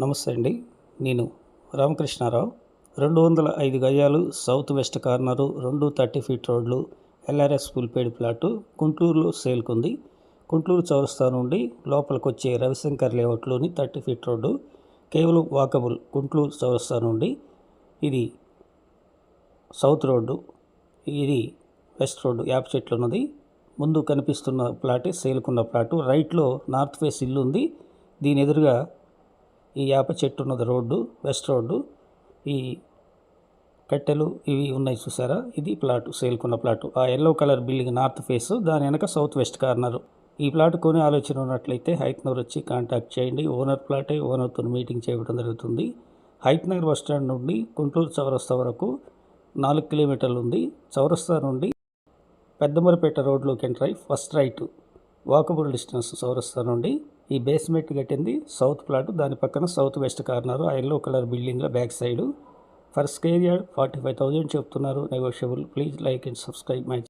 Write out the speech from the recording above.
నమస్తే అండి. నేను రామకృష్ణారావు. రెండు వందల ఐదు గజాలు సౌత్ వెస్ట్ కార్నరు రెండు థర్టీ ఫీట్ రోడ్లు ఎల్ఆర్ఎస్ పుల్పేడి ప్లాటు గుంటూరులో సేల్కుంది. గుంటూరు చౌరస్తా నుండి లోపలికి వచ్చే రవిశంకర్ లేఅవుట్లోని థర్టీ ఫీట్ రోడ్డు కేవలం వాకబుల్ గుంటూరు చౌరస్తా నుండి ఇది సౌత్ రోడ్డు ఇది వెస్ట్ రోడ్డు యాప్ చెట్లు ఉన్నది ముందు కనిపిస్తున్న ప్లాటే సేల్కున్న ప్లాటు. రైట్లో నార్త్ ఫేస్ ఇల్లు ఉంది దీని ఎదురుగా ఈ యాప చెట్టు ఉన్నది రోడ్డు వెస్ట్ రోడ్డు. ఈ కట్టెలు ఇవి ఉన్నాయి చూసారా? ఇది ప్లాట్ సేల్కున్న ప్లాట్. ఆ yellow colour building north face దాని వెనక సౌత్ వెస్ట్ కార్నర్ ఈ ప్లాట్ కొని ఆలోచన ఉన్నట్లయితే హైట్నగర్ వచ్చి కాంటాక్ట్ చేయండి. ఓనర్ ప్లాటే ఓనర్తో మీటింగ్ చేయడం జరుగుతుంది. హైట్నగర్ బస్ స్టాండ్ నుండి గుంటూరు చౌరస్తా వరకు నాలుగు కిలోమీటర్లు ఉంది. చౌరస్తా నుండి పెద్దమరపేట రోడ్లోకి ఎంటర్ అయ్యి ఫస్ట్ రైట్ వాకబుల్ డిస్టెన్స్ చౌరస్తా నుండి ఈ బేస్మెంట్ కట్టింది సౌత్ ప్లాట్ దాని పక్కన సౌత్ వెస్ట్ కార్నర్ ఆ yellow colour building back side per square yard forty five thousand చెప్తున్నారు negotiable please like and subscribe my